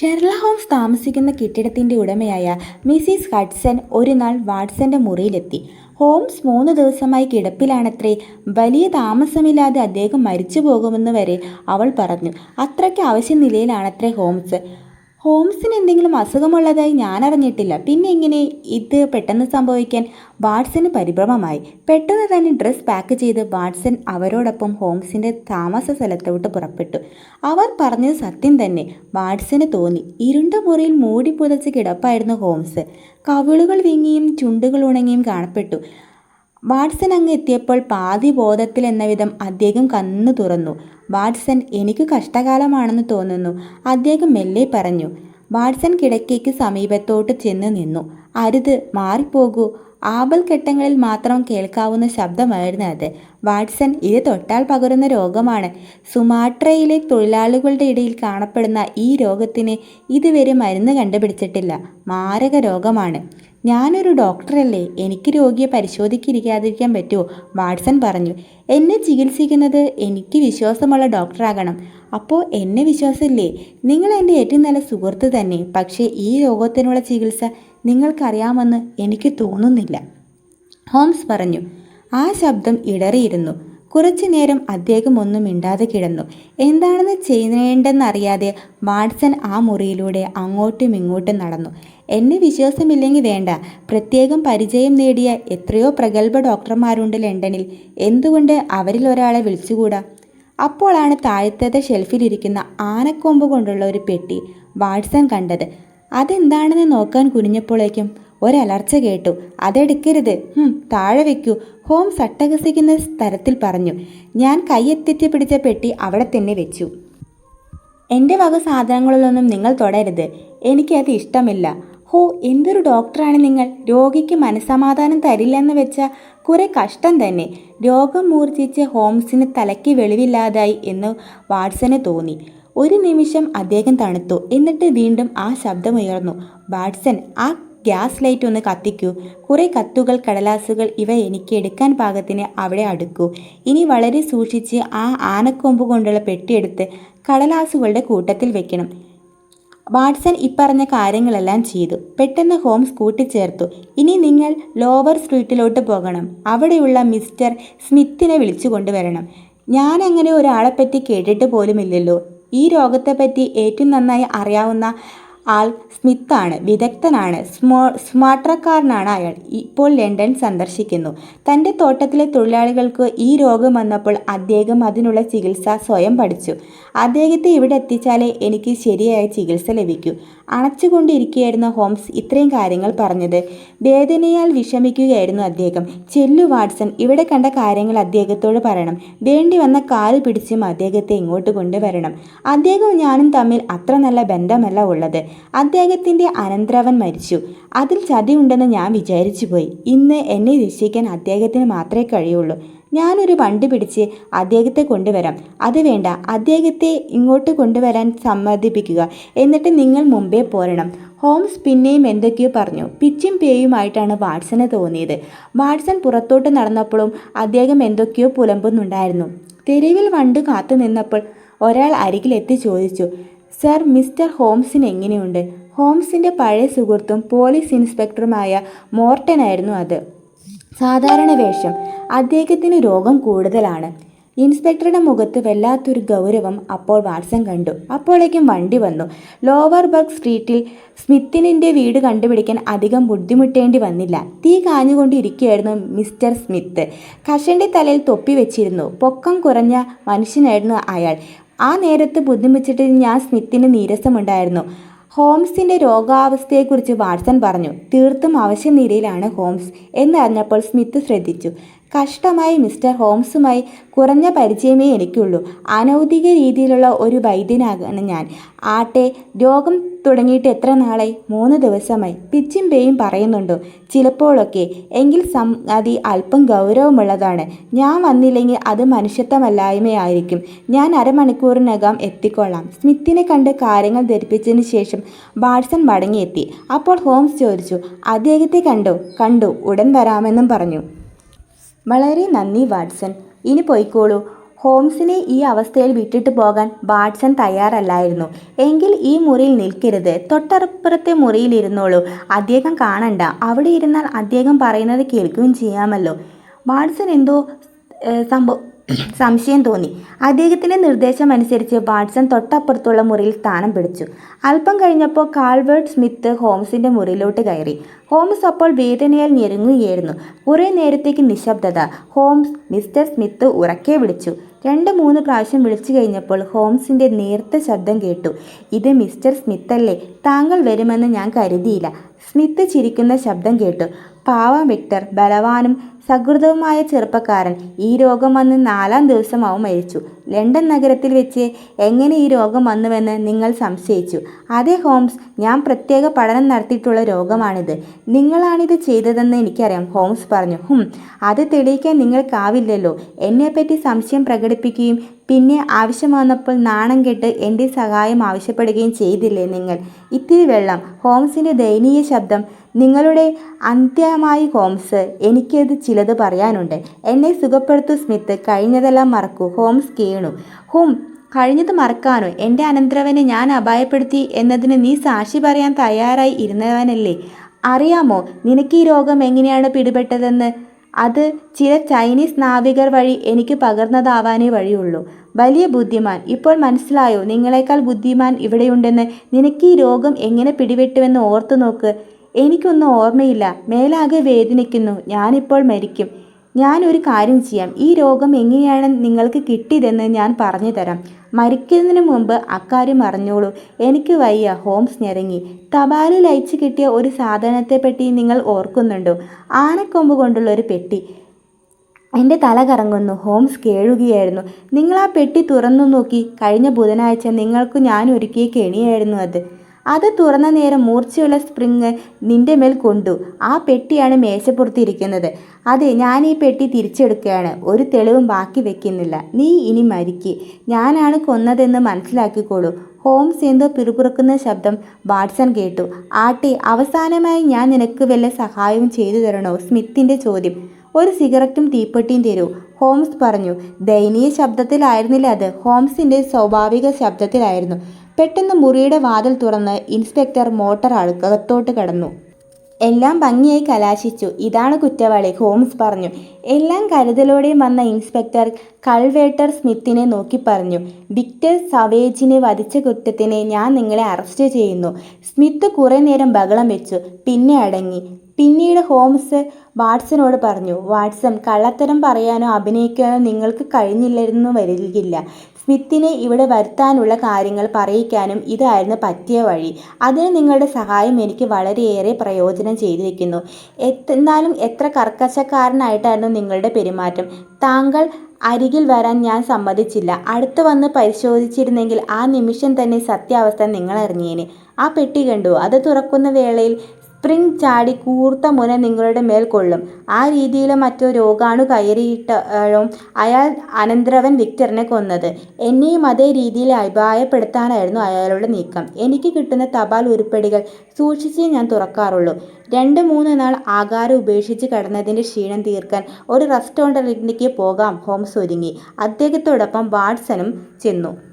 ഷെർല Holmes താമസിക്കുന്ന കെട്ടിടത്തിന്റെ ഉടമയായ മിസ്സിസ് ഹഡ്സൺ ഒരു നാൾ വാട്സന്റെ മുറിയിലെത്തി. ഹോംസ് മൂന്ന് ദിവസമായി കിടപ്പിലാണത്രേ. വലിയ താമസമില്ലാതെ അദ്ദേഹം മരിച്ചു പോകുമെന്ന് വരെ അവൾ പറഞ്ഞു. അത്രയ്ക്ക് ആവശ്യ നിലയിലാണത്രേ ഹോംസ്. ഹോംസിന് എന്തെങ്കിലും അസുഖമുള്ളതായി ഞാൻ അറിഞ്ഞിട്ടില്ല പിന്നെ എങ്ങനെ ഇത് പെട്ടെന്ന് സംഭവിക്കാൻ? വാട്സന് പരിഭ്രമമായി. പെട്ടെന്ന് തന്നെ ഡ്രസ്സ് പാക്ക് ചെയ്ത് വാട്സൺ അവരോടൊപ്പം ഹോംസിന്റെ താമസ സ്ഥലത്തോട്ട് പുറപ്പെട്ടു. അവർ പറഞ്ഞത് സത്യം തന്നെ. വാട്സന് തോന്നി. ഇരുണ്ട മുറിയിൽ മൂടി പുതച്ച് കിടപ്പായിരുന്നു ഹോംസ്. കവിളുകൾ വീങ്ങിയും ചുണ്ടുകൾ ഉണങ്ങിയും കാണപ്പെട്ടു. വാട്സൺ അങ്ങ് എത്തിയപ്പോൾ പാതി ബോധത്തിൽ എന്ന വിധം അദ്ദേഹം കണ്ണു തുറന്നു. വാട്സൺ എനിക്ക് കഷ്ടകാലമാണെന്ന് തോന്നുന്നു അദ്ദേഹം മെല്ലെ പറഞ്ഞു. വാട്സൺ കിടക്കയ്ക്ക് സമീപത്തോട്ട് ചെന്ന് നിന്നു. അരുത് മാറിപ്പോകൂ. ആപൽ ഘട്ടങ്ങളിൽ മാത്രം കേൾക്കാവുന്ന ശബ്ദമായിരുന്നു അത്. വാട്സൺ ഇത് തൊട്ടാൽ പകരുന്ന രോഗമാണ്. സുമാട്രയിലെ തൊഴിലാളികളുടെ ഇടയിൽ കാണപ്പെടുന്ന ഈ രോഗത്തിന് ഇതുവരെ മരുന്ന് കണ്ടുപിടിച്ചിട്ടില്ല. മാരക രോഗമാണ്. ഞാനൊരു ഡോക്ടറല്ലേ. എനിക്ക് രോഗിയെ പരിശോധിക്കിരിക്കാതിരിക്കാൻ പറ്റുമോ? വാട്സൺ പറഞ്ഞു. എന്നെ ചികിത്സിക്കുന്നത് എനിക്ക് വിശ്വാസമുള്ള ഡോക്ടറാകണം. അപ്പോൾ എന്നെ വിശ്വാസമില്ലേ? നിങ്ങൾ എന്റെ ഏറ്റവും നല്ല സുഹൃത്ത് തന്നെ. പക്ഷേ ഈ രോഗത്തിനുള്ള ചികിത്സ നിങ്ങൾക്കറിയാമെന്ന് എനിക്ക് തോന്നുന്നില്ല. ഹോംസ് പറഞ്ഞു. ആ ശബ്ദം ഇടറിയിരുന്നു. കുറച്ചു നേരം അദ്ദേഹം ഒന്നും മിണ്ടാതെ കിടന്നു. എന്താണെന്ന് ചെയ്യേണ്ടെന്നറിയാതെ വാട്സൺ ആ മുറിയിലൂടെ അങ്ങോട്ടും ഇങ്ങോട്ടും നടന്നു. എന്നെ വിശ്വാസമില്ലെങ്കിൽ വേണ്ട. പ്രത്യേകം പരിചയം നേടിയ എത്രയോ പ്രഗത്ഭ ഡോക്ടർമാരുണ്ട് ലണ്ടനിൽ. എന്തുകൊണ്ട് അവരിൽ ഒരാളെ വിളിച്ചുകൂടാ? അപ്പോഴാണ് താഴ്ത്തത്തെ ഷെൽഫിലിരിക്കുന്ന ആനക്കൊമ്പ് കൊണ്ടുള്ള ഒരു പെട്ടി വാട്സൺ കണ്ടത്. അതെന്താണെന്ന് നോക്കാൻ കുനിഞ്ഞപ്പോഴേക്കും ഒരലർച്ച കേട്ടു. അതെടുക്കരുത്. താഴെ വെക്കൂ. ഹോം സട്ടഹസിക്കുന്ന തരത്തിൽ പറഞ്ഞു. ഞാൻ കൈയെത്തിച്ച് പിടിച്ച പെട്ടി അവിടെ തന്നെ വെച്ചു. എന്റെ വക സാധനങ്ങളിലൊന്നും നിങ്ങൾ തൊടരുത്. എനിക്കത് ഇഷ്ടമില്ല. ഹോ എന്തൊരു ഡോക്ടറാണ് നിങ്ങൾ. രോഗിക്ക് മനസമാധാനം തരില്ലെന്ന് വെച്ചാൽ കുറെ കഷ്ടം തന്നെ. രോഗം മൂർച്ഛിച്ച് ഹോംസിന് തലയ്ക്ക് വെളിവില്ലാതായി എന്ന് വാട്സന് തോന്നി. ഒരു നിമിഷം അദ്ദേഹം തണുത്തു. എന്നിട്ട് വീണ്ടും ആ ശബ്ദമുയർന്നു. വാട്സൺ ആ ഗ്യാസ് ലൈറ്റ് ഒന്ന് കത്തിക്കൂ. കുറേ കത്തുകൾ കടലാസുകൾ ഇവ എനിക്ക് എടുക്കാൻ പാകത്തിന് അവിടെ അടുക്കൂ. ഇനി വളരെ സൂക്ഷിച്ച് ആ ആനക്കൊമ്പ് കൊണ്ടുള്ള പെട്ടിയെടുത്ത് കടലാസുകളുടെ കൂട്ടത്തിൽ വെക്കണം. വാട്സൺ ഇപ്പറഞ്ഞ കാര്യങ്ങളെല്ലാം ചെയ്തു. പെട്ടെന്ന് ഹോംസ് കൂട്ടിച്ചേർത്തു. ഇനി നിങ്ങൾ ലോവർ സ്ട്രീറ്റിലോട്ട് പോകണം. അവിടെയുള്ള മിസ്റ്റർ സ്മിത്തിനെ വിളിച്ചു കൊണ്ടുവരണം. ഞാൻ അങ്ങനെ ഒരാളെപ്പറ്റി കേട്ടിട്ട് പോലുമില്ലല്ലോ. ഈ രോഗത്തെപ്പറ്റി ഏറ്റവും നന്നായി അറിയാവുന്ന ആൾ സ്മിത്താണ് വിദഗ്ധനാണ് സ്മോ സ്മാർട്ടക്കാരനാണ് അയാൾ. ഇപ്പോൾ ലണ്ടൻ സന്ദർശിക്കുന്നു. തന്റെ തോട്ടത്തിലെ തൊഴിലാളികൾക്ക് ഈ രോഗം വന്നപ്പോൾ അദ്ദേഹം അതിനുള്ള ചികിത്സ സ്വയം പഠിച്ചു. അദ്ദേഹത്തെ ഇവിടെ എത്തിച്ചാലേ എനിക്ക് ശരിയായ ചികിത്സ ലഭിക്കൂ. അണച്ചുകൊണ്ടിരിക്കുകയായിരുന്ന ഹോംസ് ഇത്രയും കാര്യങ്ങൾ പറഞ്ഞത്. വേദനയാൽ വിഷമിക്കുകയായിരുന്നു അദ്ദേഹം. ചെല്ലു വാട്സൺ ഇവിടെ കണ്ട കാര്യങ്ങൾ അദ്ദേഹത്തോട് പറയണം. വേണ്ടി വന്ന കാൽ പിടിച്ചും അദ്ദേഹത്തെ ഇങ്ങോട്ട് കൊണ്ടുവരണം. അദ്ദേഹവും ഞാനും തമ്മിൽ അത്ര നല്ല ബന്ധമല്ല ഉള്ളത്. അദ്ദേഹത്തിന്റെ അനന്തരവൻ മരിച്ചു. അതിൽ ചതിയുണ്ടെന്ന് ഞാൻ വിചാരിച്ചു പോയി. ഇന്ന് എന്നെ രക്ഷിക്കാൻ അദ്ദേഹത്തിന് മാത്രമേ കഴിയുള്ളൂ. ഞാനൊരു വണ്ടി പിടിച്ച് അദ്ദേഹത്തെ കൊണ്ടുവരാം. അത് വേണ്ട. അദ്ദേഹത്തെ ഇങ്ങോട്ട് കൊണ്ടുവരാൻ സമ്മതിപ്പിക്കുക. എന്നിട്ട് നിങ്ങൾ മുമ്പേ പോരണം. ഹോംസ് പിന്നെയും എന്തൊക്കെയോ പറഞ്ഞു. പിച്ചും പേയുമായിട്ടാണ് വാട്സന് തോന്നിയത്. വാട്സൺ പുറത്തോട്ട് നടന്നപ്പോഴും അദ്ദേഹം എന്തൊക്കെയോ പുലമ്പുന്നുണ്ടായിരുന്നു. തെരുവിൽ വണ്ട് കാത്തു നിന്നപ്പോൾ ഒരാൾ അരികിലെത്തി ചോദിച്ചു സർ മിസ്റ്റർ ഹോംസിന് എങ്ങനെയുണ്ട് ഹോംസിന്റെ പഴയ സുഹൃത്തും പോലീസ് ഇൻസ്പെക്ടറുമായ മോർട്ടനായിരുന്നു അത്. സാധാരണ വേഷം. അദ്ദേഹത്തിന് രോഗം കൂടുതലാണ്. ഇൻസ്പെക്ടറുടെ മുഖത്ത് വല്ലാത്തൊരു ഗൗരവം അപ്പോൾ വാട്സൺ കണ്ടു. അപ്പോഴേക്കും വണ്ടി വന്നു. ലോവർ ബർഗ് സ്ട്രീറ്റിൽ സ്മിത്തിനിന്റെ വീട് കണ്ടുപിടിക്കാൻ അധികം ബുദ്ധിമുട്ടേണ്ടി വന്നില്ല. തീ കാഞ്ഞുകൊണ്ടിരിക്കുകയായിരുന്നു മിസ്റ്റർ സ്മിത്ത്. കഷന്റെ തലയിൽ തൊപ്പി വെച്ചിരുന്നു. പൊക്കം കുറഞ്ഞ മനുഷ്യനായിരുന്നു അയാൾ. ആ നേരത്ത് ബുദ്ധിമുട്ടിട്ട് ഞാൻ സ്മിത്തിന് നീരസമുണ്ടായിരുന്നു. ഹോംസിന്റെ രോഗാവസ്ഥയെക്കുറിച്ച് വാട്സൺ പറഞ്ഞു. തീർത്തും അവശ്യ നിരയിലാണ് ഹോംസ് എന്നറിഞ്ഞപ്പോൾ സ്മിത്ത് ശ്രദ്ധിച്ചു. കഷ്ടമായി മിസ്റ്റർ ഹോംസുമായി കുറഞ്ഞ പരിചയമേ എനിക്കുള്ളൂ. അനൗദ്യോഗിക രീതിയിലുള്ള ഒരു വൈദ്യനാകാണ് ഞാൻ. ആട്ടെ രോഗം തുടങ്ങിയിട്ട് എത്ര നാളായി? മൂന്ന് ദിവസമായി. പിച്ചും പേയും പറയുന്നുണ്ടോ ചിലപ്പോഴൊക്കെ എങ്കിൽ സംഗതി അല്പം ഗൗരവമുള്ളതാണ്. ഞാൻ വന്നില്ലെങ്കിൽ അത് മനുഷ്യത്വമല്ലായ്മയായിരിക്കും. ഞാൻ അരമണിക്കൂറിനകം എത്തിക്കൊള്ളാം. സ്മിത്തിനെ കണ്ട് കാര്യങ്ങൾ ധരിപ്പിച്ചതിന് ശേഷം വാട്സൺ മടങ്ങിയെത്തി. അപ്പോൾ ഹോംസ് ചോദിച്ചു അദ്ദേഹത്തെ കണ്ടോ? കണ്ടു? ഉടൻ വരാമെന്നും പറഞ്ഞു. വളരെ നന്ദി വാട്സൺ. ഇനി പോയിക്കോളൂ. ഹോംസിനെ ഈ അവസ്ഥയിൽ വിട്ടിട്ട് പോകാൻ ബാഡ്സൺ തയ്യാറല്ലായിരുന്നു. എങ്കിൽ ഈ മുറിയിൽ നിൽക്കരുത്. തൊട്ടപ്പുറത്തെ മുറിയിൽ ഇരുന്നോളൂ. അദ്ദേഹം കാണണ്ട. അവിടെ ഇരുന്നാൽ അദ്ദേഹം പറയുന്നത് കേൾക്കുകയും ചെയ്യാമല്ലോ. ബാഡ്സൺ എന്തോ സംഭവം സംശയം തോന്നി. അദ്ദേഹത്തിന്റെ നിർദ്ദേശം അനുസരിച്ച് വാട്സൺ തൊട്ടപ്പുറത്തുള്ള മുറിയിൽ സ്ഥാനം പിടിച്ചു. അല്പം കഴിഞ്ഞപ്പോൾ കാൾവേർട്ട് സ്മിത്ത് ഹോംസിന്റെ മുറിയിലോട്ട് കയറി. ഹോംസ് അപ്പോൾ വേദനയാൽ ഞെരുങ്ങുകയായിരുന്നു. കുറേ നേരത്തേക്ക് നിശബ്ദത. ഹോംസ് മിസ്റ്റർ സ്മിത്ത് ഉറക്കെ വിളിച്ചു. രണ്ട് മൂന്ന് പ്രാവശ്യം വിളിച്ചു കഴിഞ്ഞപ്പോൾ ഹോംസിന്റെ നേർത്ത ശബ്ദം കേട്ടു. ഇത് മിസ്റ്റർ സ്മിത്തല്ലേ? താങ്കൾ വരുമെന്ന് ഞാൻ കരുതിയില്ല. സ്മിത്ത് ചിരിക്കുന്ന ശബ്ദം കേട്ടു പാവം വിക്ടർ ബലവാനും സഹൃദവുമായ ചെറുപ്പക്കാരൻ ഈ രോഗം വന്ന് നാലാം ദിവസം ദിവസമാവും മരിച്ചു. ലണ്ടൻ നഗരത്തിൽ വെച്ച് എങ്ങനെ ഈ രോഗം വന്നുവെന്ന് നിങ്ങൾ സംശയിച്ചു. അതെ ഹോംസ് ഞാൻ പ്രത്യേക പഠനം നടത്തിയിട്ടുള്ള രോഗമാണിത്. നിങ്ങളാണിത് ചെയ്തതെന്ന് എനിക്കറിയാം ഹോംസ് പറഞ്ഞു. ഹും അത് തെളിയിക്കാൻ നിങ്ങൾക്കാവില്ലല്ലോ. എന്നെപ്പറ്റി സംശയം പ്രകടിപ്പിക്കുകയും പിന്നെ ആവശ്യം വന്നപ്പോൾ നാണം കെട്ട് എന്റെ സഹായം ആവശ്യപ്പെടുകയും ചെയ്തില്ലേ നിങ്ങൾ? ഇത്തിരി വെള്ളം. ഹോംസിന്റെ ദയനീയ ശബ്ദം നിങ്ങളുടെ അന്ത്യമായി ഹോംസ് എനിക്കത് ചിലത് പറയാനുണ്ട്. എന്നെ സുഖപ്പെടുത്തു സ്മിത്ത് കഴിഞ്ഞതെല്ലാം മറക്കൂ ഹോംസ് കീണു. ഹും കഴിഞ്ഞത് മറക്കാനോ? എന്റെ അനന്തരവനെ ഞാൻ അപായപ്പെടുത്തി എന്നതിന് നീ സാക്ഷി പറയാൻ തയ്യാറായി ഇരുന്നവനല്ലേ? അറിയാമോ നിനക്ക് ഈ രോഗം എങ്ങനെയാണ് പിടിപെട്ടതെന്ന്? അത് ചില ചൈനീസ് നാവികർ വഴി എനിക്ക് പകർന്നതാവാനേ വഴിയുള്ളൂ. വലിയ ബുദ്ധിമാൻ. ഇപ്പോൾ മനസ്സിലായോ? നിങ്ങളെക്കാൾ ബുദ്ധിമാൻ ഇവിടെയുണ്ടെന്ന് നിനക്ക് ഈ രോഗം എങ്ങനെ പിടിവിട്ടുവെന്ന് ഓർത്തു നോക്ക് എനിക്കൊന്നും ഓർമ്മയില്ല. മേലാകെ വേദനിക്കുന്നു. ഞാനിപ്പോൾ മരിക്കും. ഞാൻ ഒരു കാര്യം ചെയ്യാം. ഈ രോഗം എങ്ങനെയാണ് നിങ്ങൾക്ക് കിട്ടിയതെന്ന് ഞാൻ പറഞ്ഞു തരാം. മരിക്കുന്നതിന് മുമ്പ് അക്കാര്യം അറിഞ്ഞോളൂ. എനിക്ക് വയ്യ. ഹോംസ് ഞെരങ്ങി. തപാലിൽ അയച്ചു കിട്ടിയ ഒരു സാധനത്തെ സാധനത്തെപ്പറ്റി നിങ്ങൾ ഓർക്കുന്നുണ്ടോ? ആനക്കൊമ്പ് കൊണ്ടുള്ള ഒരു പെട്ടി. എന്റെ തല കറങ്ങുന്നു. ഹോംസ് കേഴുകയായിരുന്നു. നിങ്ങൾ ആ പെട്ടി തുറന്നു നോക്കി. കഴിഞ്ഞ ബുധനാഴ്ച നിങ്ങൾക്ക് ഞാൻ ഒരുക്കിയ കെണിയായിരുന്നു അത്. അത് തുറന്ന നേരം മൂർച്ചയുള്ള സ്പ്രിങ് നിന്റെ മേൽ കൊണ്ടു. ആ പെട്ടിയാണ് മേശപ്പുറത്തിരിക്കുന്നത്. അതെ ഞാൻ ഈ പെട്ടി തിരിച്ചെടുക്കുകയാണ്. ഒരു തെളിവും ബാക്കി വെക്കുന്നില്ല. നീ ഇനി മരിക്ക്. ഞാനാണ് കൊന്നതെന്ന് മനസ്സിലാക്കിക്കോളൂ. ഹോംസ് എന്തോ പിറുപിറുക്കുന്ന ശബ്ദം വാട്സൺ കേട്ടു. ആട്ടെ അവസാനമായി ഞാൻ നിനക്ക് വല്ല സഹായവും ചെയ്തു തരണോ? സ്മിത്തിന്റെ ചോദ്യം. ഒരു സിഗരറ്റും തീപ്പെട്ടിയും തരൂ ഹോംസ് പറഞ്ഞു. ദയനീയ ശബ്ദത്തിലായിരുന്നില്ല അത്. ഹോംസിന്റെ സ്വാഭാവിക ശബ്ദത്തിലായിരുന്നു. പെട്ടെന്ന് മുറിയുടെ വാതിൽ തുറന്ന് ഇൻസ്പെക്ടർ മോട്ടർ അകത്തോട്ട് കടന്നു. എല്ലാം ഭംഗിയായി കലാശിച്ചു. ഇതാണ് കുറ്റവാളി ഹോംസ് പറഞ്ഞു. എല്ലാം കരുതലോടെയും വന്ന ഇൻസ്പെക്ടർ കൾവേട്ടർ സ്മിത്തിനെ നോക്കി പറഞ്ഞു. വിക്ടർ സവേജിനെ വധിച്ച കുറ്റത്തിന് ഞാൻ നിങ്ങളെ അറസ്റ്റ് ചെയ്യുന്നു. സ്മിത്ത് കുറേ നേരം ബഹളം വെച്ചു. പിന്നെ അടങ്ങി. പിന്നീട് ഹോംസ് വാട്സനോട് പറഞ്ഞു വാട്സൺ കള്ളത്തരം പറയാനോ അഭിനയിക്കാനോ നിങ്ങൾക്ക് കഴിഞ്ഞില്ലെന്നു വരികില്ല. സ്മിത്തിനെ ഇവിടെ വരുത്താനുള്ള കാര്യങ്ങൾ പറയിക്കാനും ഇതായിരുന്നു പറ്റിയ വഴി. അതിന് നിങ്ങളുടെ സഹായം എനിക്ക് വളരെയേറെ പ്രയോജനം ചെയ്തിരിക്കുന്നു. എന്നാലും എത്ര കർക്കശക്കാരനായിട്ടായിരുന്നു നിങ്ങളുടെ പെരുമാറ്റം. താങ്കൾ അരികിൽ വരാൻ ഞാൻ സമ്മതിച്ചില്ല. അടുത്ത് വന്ന് പരിശോധിച്ചിരുന്നെങ്കിൽ ആ നിമിഷം തന്നെ സത്യാവസ്ഥ നിങ്ങൾ അറിഞ്ഞേനെ ആ പെട്ടി കണ്ടു. അത് തുറക്കുന്ന വേളയിൽ സ്പ്രിംഗ് ചാടി കൂർത്ത മുന നിങ്ങളുടെ മേൽ കൊള്ളും. ആ രീതിയിലോ മറ്റോ രോഗാണു കയറിയിട്ടോ അയാൾ അനന്തരവൻ വിക്ടറിനെ കൊന്നത്. എന്നെയും അതേ രീതിയിൽ അഭിപ്രായപ്പെടുത്താനായിരുന്നു അയാളുടെ നീക്കം. എനിക്ക് കിട്ടുന്ന തപാൽ ഉരുപ്പടികൾ സൂക്ഷിച്ചേ ഞാൻ തുറക്കാറുള്ളൂ. രണ്ട് മൂന്ന് നാൾ ആകാരം ഉപേക്ഷിച്ച് കിടന്നതിന്റെ ക്ഷീണം തീർക്കാൻ ഒരു റെസ്റ്റോറന്റിലേക്ക് പോകാം. ഹോംസ് ഒരുങ്ങി. അദ്ദേഹത്തോടൊപ്പം വാട്സനും ചെന്നു.